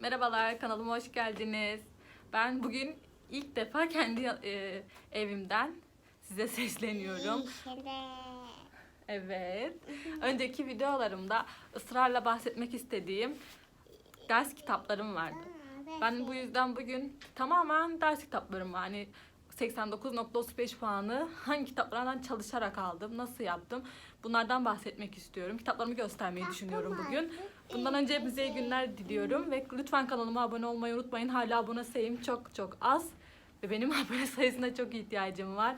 Merhabalar, kanalıma hoş geldiniz. Ben bugün ilk defa kendi e, evimden size sesleniyorum. Evet. Önceki videolarımda ısrarla bahsetmek istediğim ders kitaplarım vardı. Ben bu yüzden bugün tamamen ders kitaplarım var. Hani 89.35 puanı hangi kitaplardan çalışarak aldım, nasıl yaptım bunlardan bahsetmek istiyorum. Kitaplarımı göstermeyi düşünüyorum bugün. Bundan önce hepinize iyi günler diliyorum ve lütfen kanalıma abone olmayı unutmayın. Hala abone sayım çok çok az ve benim abone sayısına çok ihtiyacım var.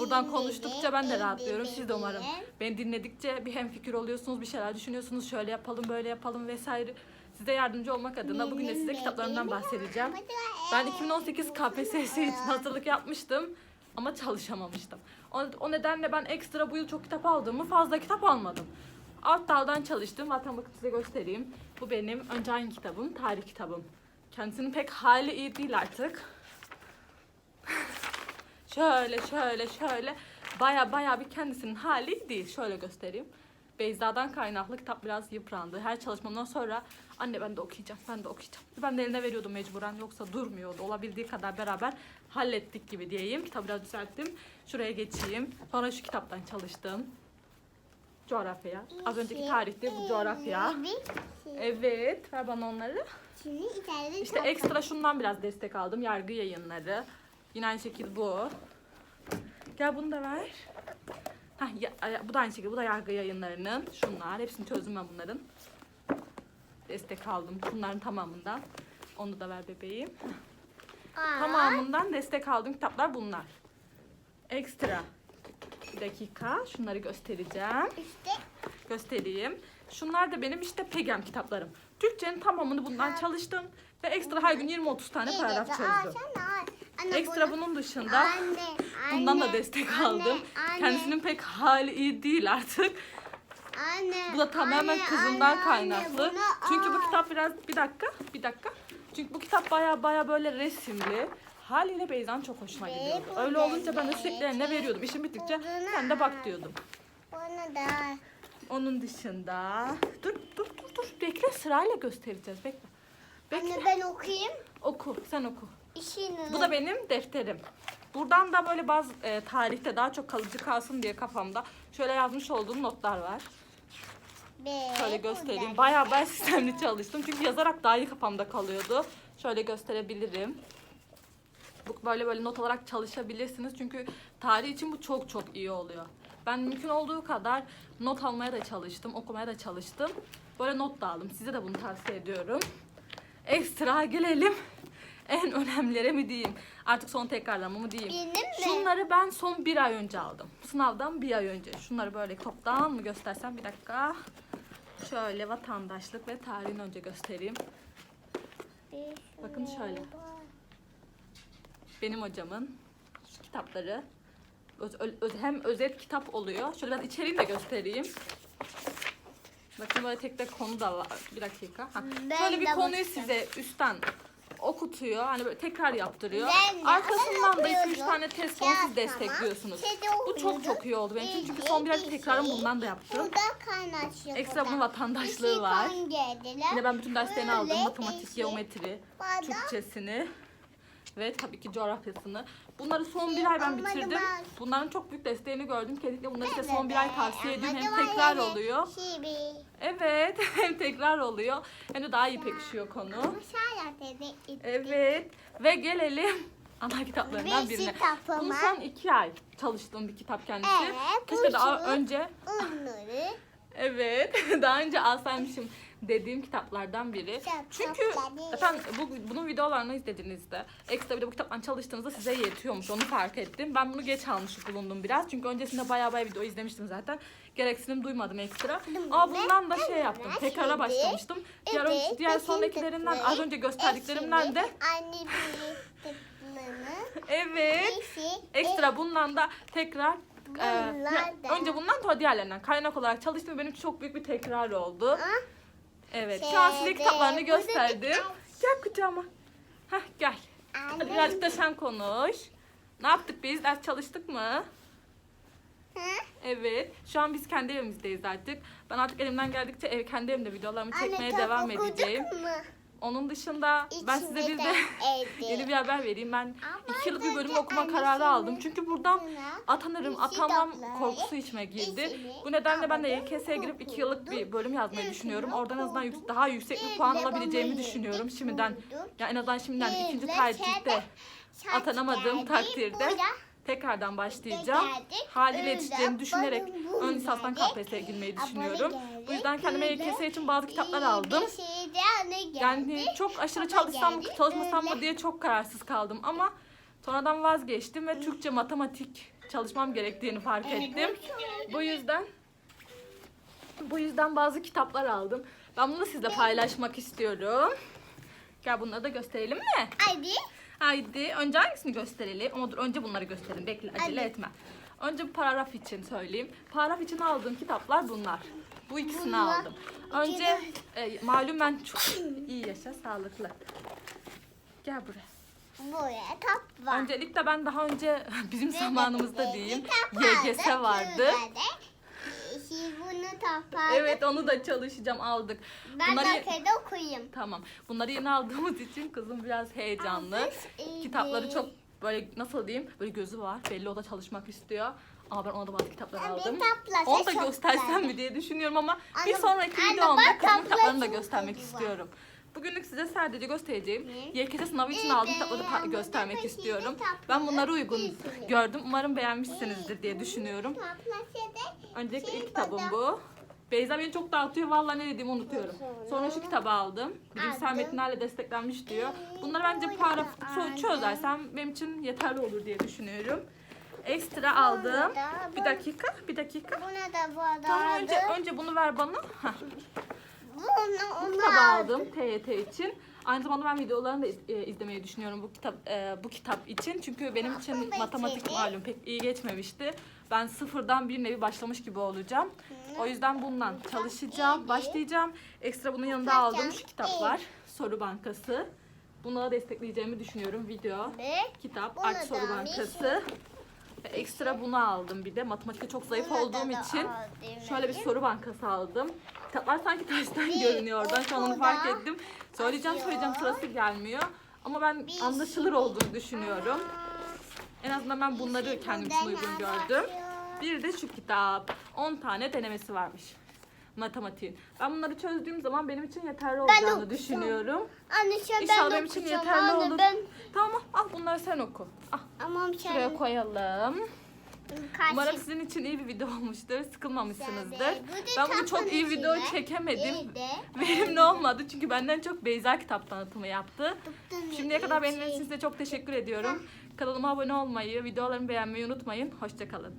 Buradan konuştukça ben de rahatlıyorum. Siz de umarım beni dinledikçe bir hemfikir oluyorsunuz, bir şeyler düşünüyorsunuz. Şöyle yapalım, böyle yapalım vesaire. Size yardımcı olmak adına bugün de size kitaplarımdan bahsedeceğim. Ben 2018 KPSS için hazırlık yapmıştım ama çalışamamıştım. O, o nedenle ben ekstra bu yıl çok kitap aldığımı fazla kitap almadım. Alt daldan çalıştım. Zaten bakın size göstereyim. Bu benim önce aynı kitabım, tarih kitabım. Kendisinin pek hali iyi değil artık. şöyle şöyle şöyle baya baya bir kendisinin hali değil. Şöyle göstereyim. Beyza'dan kaynaklı kitap biraz yıprandı. Her çalışmamdan sonra anne ben de okuyacağım, ben de okuyacağım. Ben de eline veriyordum mecburen yoksa durmuyordu. Olabildiği kadar beraber hallettik gibi diyeyim. Kitabı biraz düzelttim. Şuraya geçeyim. Sonra şu kitaptan çalıştım. Coğrafya. Az önceki tarihte bu coğrafya. Evet, ver bana onları. Şimdi içeride İşte ekstra şundan biraz destek aldım. Yargı yayınları. Yine aynı şekilde bu. Gel bunu da ver. Ya- ya- bu da aynı şekilde. Bu da yargı yayınlarının. Şunlar. Hepsini çözdüm ben bunların. Destek aldım. Bunların tamamından. Onu da ver bebeğim. Aa, Tamamından destek aldığım kitaplar bunlar. Ekstra. Dakika. Şunları göstereceğim. İşte göstereyim. Şunlar da benim işte PEGEM kitaplarım. Türkçenin tamamını bundan çalıştım ve ekstra her gün 20-30 tane paragraf çözdüm. Ekstra bunun dışında Anne, bundan da anne, destek anne, aldım. anne, Kendisinin pek hali iyi değil artık. Anne, Bu da tamamen anne, kızımdan anne, kaynaklı. anne, bunu Çünkü bu al. kitap biraz bir dakika, bir dakika. Çünkü bu kitap baya baya böyle resimli. Haliyle Beyza'nın çok hoşuna gidiyordu. Öyle olunca ben de sürekli eline veriyordum. İşim bittikçe bunu sen de bak diyordum. Bunu da Onun dışında dur dur dur dur bekle sırayla göstereceğiz bekle. Bekle Anne ben okuyayım. oku sen oku. İşini. Bu da benim defterim. Buradan da böyle bazı e, tarihte daha çok kalıcı kalsın diye kafamda şöyle yazmış olduğum notlar var. Ve Şöyle göstereyim. Bayağı ben sistemli çalıştım. Çünkü yazarak daha iyi kafamda kalıyordu. Şöyle gösterebilirim. Bu böyle böyle not alarak çalışabilirsiniz. Çünkü tarih için bu çok çok iyi oluyor. Ben mümkün olduğu kadar not almaya da çalıştım, okumaya da çalıştım. Böyle not da aldım. Size de bunu tavsiye ediyorum. Ekstra gelelim en önemlilere mi diyeyim? Artık son tekrarlama mı diyeyim? Benim mi? Şunları ben son bir ay önce aldım. Sınavdan bir ay önce. Şunları böyle toptan mı göstersem bir dakika. Şöyle vatandaşlık ve tarihini önce göstereyim. Bakın şöyle. Benim hocamın şu kitapları öz- ö- öz- hem özet kitap oluyor. Şöyle biraz içeriğini de göstereyim. Bakın böyle tek tek konu da var. Bir dakika. Ha. Ben Şöyle bir konuyu bakacağım. size üstten okutuyor. Hani böyle tekrar yaptırıyor. Ben de. Arkasından da Ben 2-3 okuyordum. tane test Ya, soru siz destekliyorsunuz. Şeyde Bu çok okuyordum. çok iyi oldu benim için. Çünkü İyi, son bir ay iyi, tekrarım iyi. bundan da yaptım. Burada kaynaşıyor. Ekstra bunun vatandaşlığı İşi var. Yine ben bütün derslerini aldım. Matematik, geometri, Türkçesini ve tabii ki coğrafyasını. Bunları son bir ay ben bitirdim. Bunların çok büyük desteğini gördüm. Kesinlikle bunları size son bir ay tavsiye ediyorum. Hem tekrar oluyor. Evet, hem tekrar oluyor. Hem de daha iyi pekişiyor konu. Evet ve gelelim ana kitaplarından Bir birine. kitabıma. Bunu son iki ay çalıştığım bir kitap kendisi. Evet, Keşke bu daha önce Onları Evet, daha önce alsaymışım dediğim kitaplardan biri. Çünkü zaten bu, bunun videolarını izlediğinizde, ekstra bir de bu kitaptan çalıştığınızda size yetiyormuş. Onu fark ettim. Ben bunu geç almış bulundum biraz. Çünkü öncesinde baya baya video izlemiştim zaten. Gereksinim duymadım ekstra. Ama bundan da şey yaptım. Tekrara başlamıştım. Diğer, ön- diğer sondakilerinden, az önce gösterdiklerimden de evet. Eşi, Ekstra bundan da tekrar e, önce bundan sonra diğerlerinden kaynak olarak çalıştım. Benim çok büyük bir tekrar oldu. Evet. Şu an size kitaplarını gösterdim. Gel kucağıma. Hah gel. Hadi birazcık da sen konuş. Ne yaptık biz? Ders çalıştık mı? Evet. Şu an biz kendi evimizdeyiz artık. Ben artık elimden geldikçe ev kendi evimde videolarımı çekmeye devam edeceğim. mu? Onun dışında ben size bir de yeni bir haber vereyim. Ben iki yıllık bir bölüm okuma kararı aldım. Çünkü buradan atanırım, atamam korkusu içime girdi. Bu nedenle ben de YKS'ye girip iki yıllık bir bölüm yazmayı düşünüyorum. Oradan en azından yük- daha yüksek bir puan alabileceğimi düşünüyorum şimdiden. Ya en azından şimdiden ikinci tercihte atanamadığım takdirde tekrardan başlayacağım. Haliyle yetişeceğini düşünerek ön lisanstan KPSS'ye girmeyi düşünüyorum. Bu yüzden kendime YKS için bazı kitaplar aldım. Yani çok aşırı çalışsam mı çalışmasam mı diye çok kararsız kaldım ama sonradan vazgeçtim ve Türkçe matematik çalışmam gerektiğini fark ettim. Bu yüzden bu yüzden bazı kitaplar aldım. Ben bunu sizle paylaşmak istiyorum. Gel bunları da gösterelim mi? Haydi. Haydi önce hangisini gösterelim? Ama dur önce bunları gösterelim. Bekle acele Hadi. etme. Önce bu paragraf için söyleyeyim. Paragraf için aldığım kitaplar bunlar. Bu ikisini Bunlar- aldım. Önce e, malum ben çok iyi yaşa, sağlıklı. Gel buraya. Buraya top var. Öncelikle ben daha önce bizim zamanımızda diyeyim YGS vardı. Bunu top aldık. Evet onu da çalışacağım aldık. Ben Bunları kedi okuyayım. tamam. Bunları yeni aldığımız için kızım biraz heyecanlı. Kitapları çok böyle nasıl diyeyim böyle gözü var. Belli o da çalışmak istiyor. Ama ben ona da bazı kitaplar Ben bir aldım. Onu da göstersem mi diye düşünüyorum ama bir Anne- sonraki anne videomda tablası kitaplarını da göstermek istiyorum. Bugünlük size sadece göstereceğim? YKS sınavı için aldığım kitapları göstermek istiyorum. Ben bunları uygun gördüm. Umarım beğenmişsinizdir diye düşünüyorum. Öncelikle ilk kitabım bu. Beyza beni çok dağıtıyor. Vallahi ne dediğimi unutuyorum. Sonra şu kitabı aldım. Bilimsel metinlerle desteklenmiş diyor. Bunları bence aldım. çözersem benim için yeterli olur diye düşünüyorum. Ekstra aldım. Bir dakika, bir dakika. Buna da bu arada Tamam önce önce bunu ver bana. Hah. Onu Kitabı aldım. aldım TYT için. Aynı zamanda ben videolarını da iz- e, izlemeyi düşünüyorum bu kitap e, bu kitap için. Çünkü benim için matematik malum pek iyi geçmemişti. Ben sıfırdan bir nevi başlamış gibi olacağım. O yüzden bundan çalışacağım, başlayacağım. Ekstra bunun yanında aldığım şu kitaplar. Soru bankası. Bunu destekleyeceğimi düşünüyorum. Video, kitap, da soru bankası. Ekstra bunu aldım bir de. Matematikte çok zayıf Bunu da olduğum da için aldım şöyle bir soru bankası aldım. Kitaplar sanki tersten Bir görünüyor oradan. Şu an onu fark ettim. Söyleyeceğim açıyor. söyleyeceğim sırası gelmiyor. Ama ben Bir anlaşılır şey- olduğunu düşünüyorum. En azından ben bunları kendim için uygun gördüm. Bir de şu kitap. 10 tane denemesi varmış. Matematiğin. Ben bunları çözdüğüm zaman benim için yeterli olacağını okuyacağım. düşünüyorum. Anne şu İnşallah ben benim için okuyacağım. yeterli Anne, olur. Ben, Tamam al bunları sen oku. Ah, Aman şuraya sen. koyalım. Karşı- Umarım sizin için iyi bir video olmuştur. Sıkılmamışsınızdır. Bu Ben bunu çok iyi video çekemedim. Verimli olmadı çünkü benden çok Beyza kitap tanıtımı yaptı. Tuttum Şimdiye kadar benim için size çok teşekkür ediyorum. Kanalıma abone olmayı, videolarımı beğenmeyi unutmayın. Hoşçakalın.